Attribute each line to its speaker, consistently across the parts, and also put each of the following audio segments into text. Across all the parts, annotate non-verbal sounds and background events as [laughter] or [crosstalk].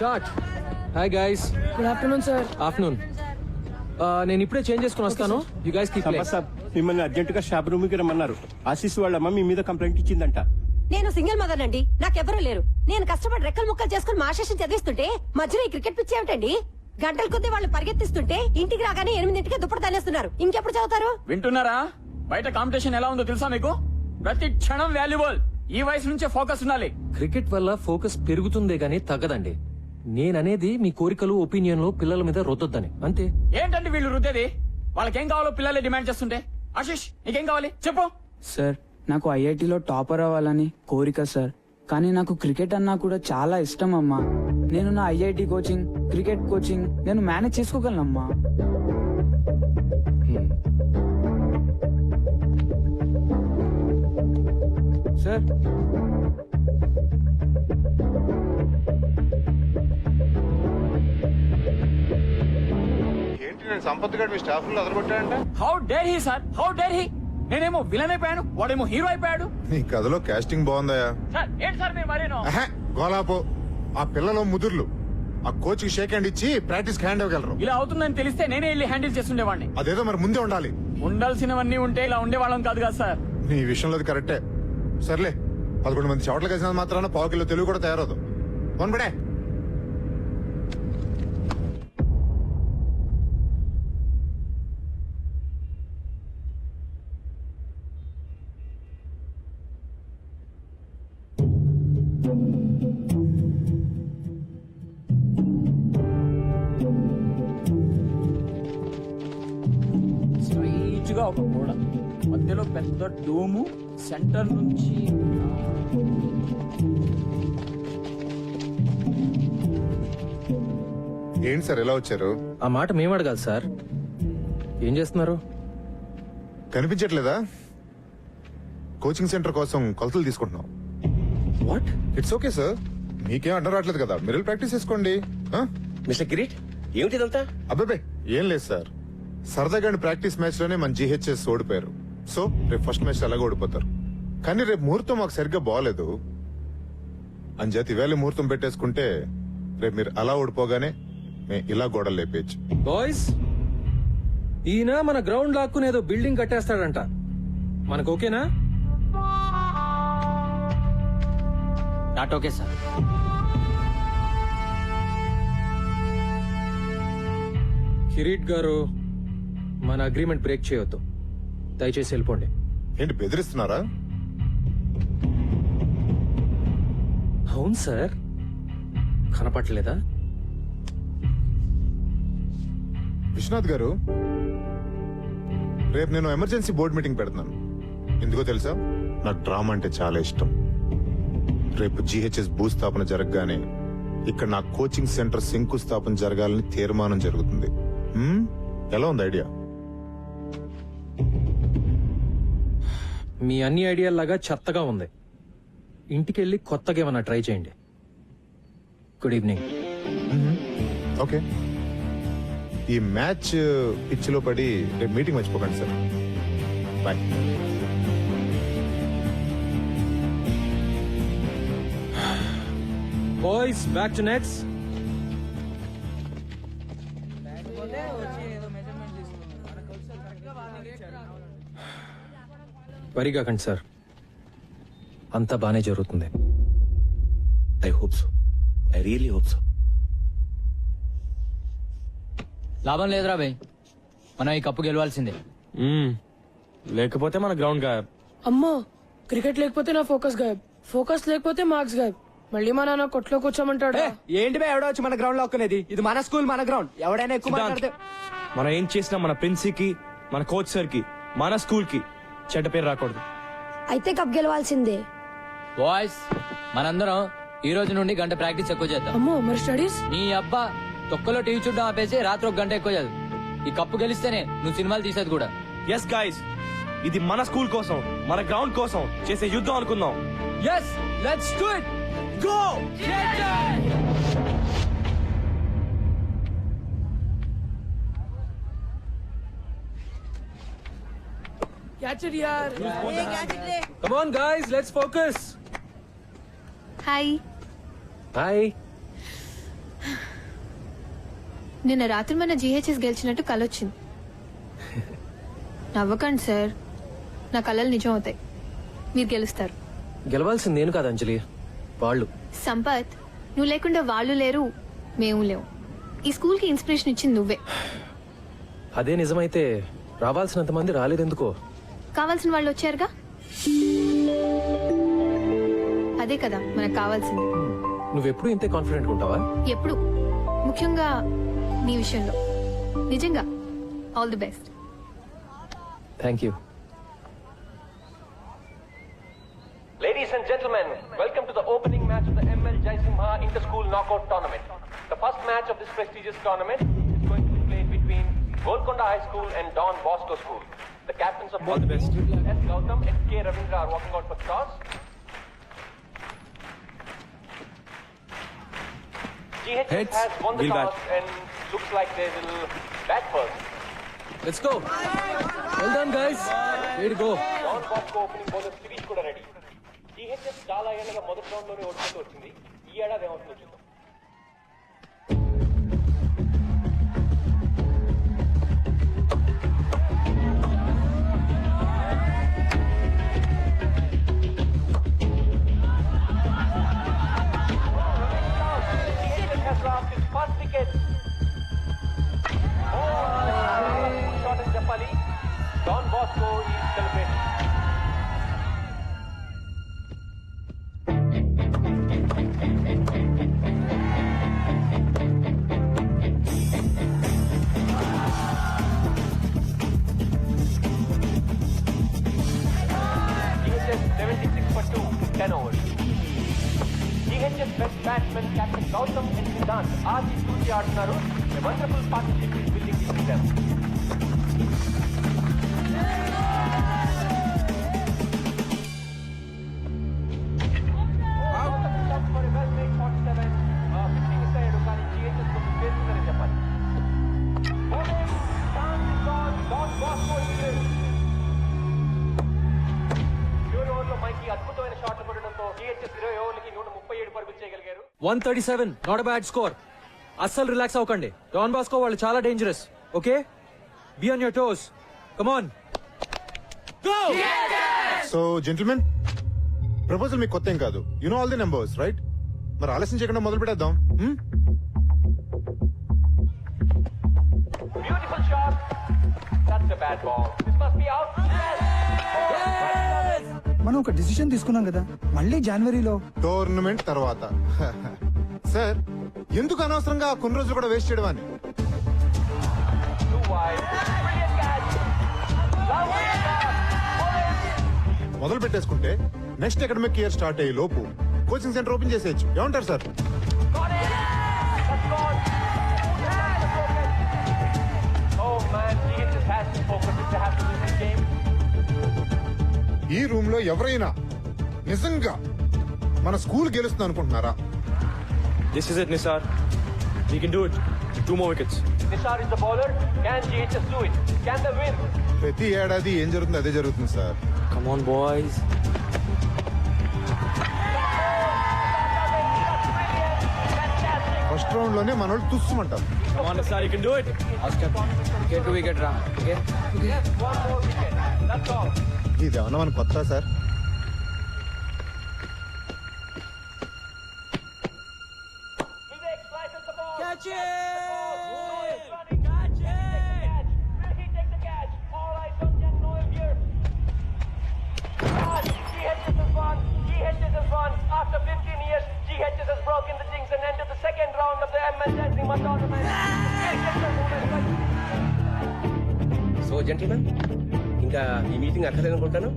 Speaker 1: Short hi guys
Speaker 2: good afternoon sir
Speaker 1: afternoon నేను ఇప్పుడే change చేసుకుని వస్తాను. యూ గైస్ కీప్
Speaker 3: అబ్బా సాబ్ మిమ్మల్ని అర్జెంట్గా షాప్ రూమ్కి రమ్మన్నారు. ఆశీస్ వాళ్ళమ్మ మీ మీద కంప్లైంట్ ఇచ్చిందంట.
Speaker 4: నేను సింగిల్ మదర్ అండి. నాకెవరూ లేరు. నేను కష్టపడి రెక్కలు ముక్కలు చేసుకుని మా శేషం చదివిస్తుంటే మధ్యలో ఈ క్రికెట్ పిచ్చి ఏమిటండి? గంటల కొద్దీ వాళ్ళు పరిగెత్తిస్తుంటే ఇంటికి రాగానే ఎనిమిదింటికి దుప్పటి తనేస్తున్నారు ఇంకెప్పుడు చదువుతారు?
Speaker 5: వింటున్నారా? బయట కాంపిటీషన్ ఎలా ఉందో తెలుసా మీకు? ప్రతి క్షణం వాల్యుబుల్. ఈ వయసు నుంచే ఫోకస్ ఉండాలి.
Speaker 1: క్రికెట్ వల్ల ఫోకస్ పెరుగుతుందే గానీ తగ్గదండి. నేననేది మీ కోరికలు ఒపీనియన్లు పిల్లల మీద రుద్దొద్దని. అంతే.
Speaker 5: ఏంటంటే వీళ్ళు రుద్దేది? వాళ్ళకేం కావాలో పిల్లలే డిమాండ్ చేస్తుంటే? ఆశిష్ నీకేం కావాలి? చెప్పు.
Speaker 6: సార్ నాకు ఐఐటిలో టాపర్ అవ్వాలని కోరిక సార్. కానీ నాకు క్రికెట్ అన్నా కూడా చాలా ఇష్టం అమ్మా. నేను నా ఐఐటి కోచింగ్ క్రికెట్ కోచింగ్ నేను మేనేజ్ చేసుకోగలనమ్మా. సార్.
Speaker 7: నేను సంపత్ గారు మీ స్టాఫ్లో అదరగొట్టాడంట?
Speaker 5: How dare he sir how dare he నేనేమో విలన్ అయిపోయాను వాడేమో హీరో అయిపోయాడు.
Speaker 7: నీ కథలో కాస్టింగ్ బాగుందయా
Speaker 5: సార్ ఏంటి సార్ మీరు మరేనో?
Speaker 7: అహే, గోలాపో ఆ పిల్లలు ముదుర్లు. ఆ కోచ్కి షేక్ హ్యాండ్ ఇచ్చి ప్రాక్టీస్ హ్యాండ్ ఇవ్వగలరు.
Speaker 5: ఇలా అవుతుందని తెలిస్తే నేనే వెళ్ళి హ్యాండిల్ చేస్తుండేవాడిని.
Speaker 7: అదేదో మరి ముందే ఉండాలి.
Speaker 5: ఉండాల్సినవన్నీ ఉంటే ఇలా ఉండేవాళ్ళం కాదు కదా సార్
Speaker 7: నీ విషయంలో అది కరెక్టే సర్లే పదకొండు మంది చోట్ల కలిసినంత మాత్రాన పావు కిలో తెలుగు కూడా తయారవుదు వన్ బడే
Speaker 5: స్ట్రైట్గా ఒక గోడ. మధ్యలో పెద్ద డోము సెంటర్ నుంచి
Speaker 7: ఏంటి సార్ ఎలా వచ్చారు?
Speaker 1: ఆ మాట మేము అడగాలి సార్. ఏం చేస్తున్నారు?
Speaker 7: కనిపించట్లేదా? కోచింగ్ సెంటర్ కోసం కొలతలు తీసుకుంటున్నాం.
Speaker 1: వాట్
Speaker 7: ఇట్స్ ఓకే సార్ మీకేం అడ్డం రావట్లేదు కదా. మీరు ప్రాక్టీస్ చేసుకోండి?
Speaker 8: మిస్టర్ కిరీట్ ఏమిటిదంతా
Speaker 7: అబ్బాబే ఏం లేదు సార్. సరదాగా ప్రాక్టీస్ మ్యాచ్లోనే మన జీహెచ్ఎస్ ఓడిపోయారు. సో రేపు ఫస్ట్ మ్యాచ్ అలాగే ఓడిపోతారు. కానీ రేపు ముహూర్తం మాకు సరిగ్గా బాగాలేదు. అంచేత ఇవాళ ముహూర్తం పెట్టేసుకుంటే రేపు మీరు అలా ఓడిపోగానే మేము ఇలా గోడలు లేపేయచ్చు.
Speaker 1: బాయ్స్ ఈయన మన గ్రౌండ్ లాక్కుని ఏదో బిల్డింగ్ కట్టేస్తాడంట. మనకు ఓకేనా?
Speaker 5: Not okay sir.
Speaker 1: కిరీట్ గారు మన అగ్రిమెంట్ బ్రేక్ చేయొద్దు. దయచేసి వెళ్ళిపోండి.
Speaker 7: ఏంటి బెదిరిస్తున్నారా?
Speaker 1: అవును సార్. కనపట్లేదా
Speaker 7: విశ్వనాథ్ గారు రేపు నేను ఎమర్జెన్సీ బోర్డు మీటింగ్ పెడుతున్నాను. ఎందుకో తెలుసా? నాకు డ్రామా అంటే చాలా ఇష్టం. రేపు జిహెచ్ఎస్ భూస్థాపన జరగగానే ఇక్కడ నా కోచింగ్ సెంటర్ శంకుస్థాపన జరగాలని తీర్మానం జరుగుతుంది? ఎలా ఉంది ఐడియా?
Speaker 1: మీ అన్ని ఐడియాలాగా చెత్తగా ఉంది. ఇంటికి వెళ్ళి కొత్తగా ఏమన్నా ట్రై చేయండి. Good evening.
Speaker 7: ఓకే. ఈ మ్యాచ్ పిచ్చిలో పడి రేపు మీటింగ్ మర్చిపోకండి sir. Bye.
Speaker 1: Boys back to nets వరిగాకండి sir. అంతా బానే జరుగుతుంది.
Speaker 8: I hope so I really hope so
Speaker 9: లాభం లేదురా భయ్ మనం ఈ కప్పు గెలవాల్సిందే.
Speaker 1: లేకపోతే మన గ్రౌండ్గా
Speaker 2: అమ్మో క్రికెట్ లేకపోతే నా ఫోకస్ గాయబ్. ఫోకస్ లేకపోతే మార్క్స్ గాయబ్. మళ్ళీ మా నాన్న కొట్లో కూర్చోమంటాడు?
Speaker 6: ఏంటి బే ఎవడో వచ్చి మన గ్రౌండ్లో ఒక్కనేది ఇది మన స్కూల్ మన గ్రౌండ్ ఎవడైనా ఎక్కువ మాట్లాడితే
Speaker 10: మనం ఏం చేసినా మన ప్రిన్సీ కి మన కోచ్ సార్కి మన స్కూల్కి చెడ్డ పేరు రాకూడదు.
Speaker 4: అయితే కప్ గెలవాల్సిందే.
Speaker 9: బాయ్స్ మనందరం ఈ రోజు నుండి గంట ప్రాక్టీస్ ఎక్కువ చేద్దాం.
Speaker 2: అమ్మో మరి స్టడీస్
Speaker 9: నీ అబ్బా తొక్కలో టీవీ చూడడం ఆపేసి రాత్రి ఒక గంట ఎక్కువ చదువు. ఈ కప్పు గెలిస్తేనే నువ్వు సినిమాలు తీసేది కూడా.
Speaker 10: ఎస్ గాయస్ ఇది మన స్కూల్ కోసం మన గ్రౌండ్ కోసం చేసే యుద్ధం అనుకుందాం.
Speaker 9: Yes let's do it go
Speaker 2: catch it యార్
Speaker 1: come on guys let's focus
Speaker 11: hi
Speaker 1: hi
Speaker 11: నిన్న రాత్రి మన జీహెచ్ఎస్ గెలిచినట్టు కలొచ్చింది. నవ్వకండి సార్. నా కళలు నిజం అవుతాయి. మీరు గెలుస్తారు.
Speaker 1: గెలవాల్సింది నేను కాదు అంజలి. వాళ్ళు.
Speaker 11: సంపత్ నువ్వు లేకుండా వాళ్ళు లేరు మేము లేవు. ఈ స్కూల్కి ఇన్స్పిరేషన్ ఇచ్చింది నువ్వే.
Speaker 1: అదే నిజమైతే రావాల్సినంత మంది రాలేదెందుకో?
Speaker 11: కావాల్సిన వాళ్ళు వచ్చారుగా? అదే కదా మనకు కావాల్సింది.
Speaker 1: నువ్వెప్పుడు ఇంతే కాన్ఫిడెంట్ ఉంటావా?
Speaker 11: ఎప్పుడు. ముఖ్యంగా నీ విషయంలో. నిజంగా all the best
Speaker 1: thank you
Speaker 12: Ladies and gentlemen, welcome to the opening match of the ML Jaisimha Inter-School Knockout Tournament. The first match of this prestigious tournament is going to be played between Golconda High School and Don Bosco School. The captains of both teams, S. Gautam and K. Ravindra, are walking out for the toss. GH
Speaker 10: Heads,
Speaker 12: has won the toss and looks like they will bat first.
Speaker 1: Let's go. Well done, guys. Here to
Speaker 12: go. Don Bosco opening bowlers, Sirish Kuda ready. THS చాలా ఏళ్ళగా మొదటి రౌండ్లోనే ఓడిపోతూ వచ్చింది ఈ ఏడాది ఏమవుతుందో చూద్దాం THS has first wicket. Batsmen captain Gautam N Vidhan Adi Surya ఆడుతున్నారు wonderful partnership building in
Speaker 1: one thirty seven not bad score అస్సలు రిలాక్స్ అవ్వకండి. డాన్ బాస్కో వాళ్ళు చాలా dangerous okay be on your toes come on
Speaker 7: so gentlemen proposal మీకు కొత్త ఏం కాదు. You know all the numbers right మరి ఆలస్యం చేయకుండా మొదలు పెడేద్దాం Hmm?
Speaker 12: Beautiful shot that's a bad
Speaker 13: మనం ఒక డిసిషన్ తీసుకున్నాం కదా మళ్ళీ జనవరిలో
Speaker 7: టోర్నమెంట్ తర్వాత [laughs] సార్ ఎందుకు అనవసరంగా ఆ కొన్ని రోజులు కూడా వేస్ట్ చేయడం అని మొదలు పెట్టేసుకుంటే నెక్స్ట్ అకాడమిక్ ఇయర్ స్టార్ట్ అయ్యే లోపు కోచింగ్ సెంటర్ ఓపెన్ చేసేయచ్చు ఏమంటారు sir!
Speaker 12: Oh to focus have to.
Speaker 7: ఈ రూమ్లో ఎవరైనా నిజంగా మన స్కూల్ గెలుస్తుంది అనుకుంటున్నారా
Speaker 10: this is it Nisar we can do it two more wickets
Speaker 12: Nishar is the bowler. Can GHS do it? Can they win?
Speaker 7: ప్రతి ఏడాది ఏం జరుగుతుంది అదే జరుగుతుంది sir
Speaker 10: come on boys
Speaker 7: first రౌండ్లోనే మన వాళ్ళు తుస్సుమంటారు
Speaker 10: come on Nisar you can do it
Speaker 6: wicket to wicket రా okay
Speaker 12: One more wicket. That's all.
Speaker 7: ఇది ఏమన్నా మన కొత్త సార్?
Speaker 12: Vivek slices
Speaker 8: ఇంకా ఈ మీటింగ్ అక్కడే అనుకుంటాను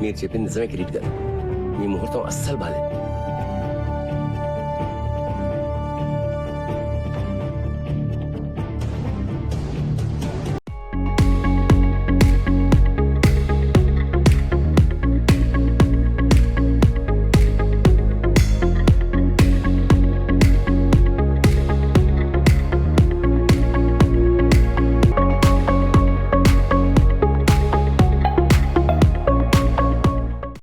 Speaker 8: మీరు చెప్పింది నిజమే కిరీట్ గారు. మీ ముహూర్తం అస్సలు బాగాలేదు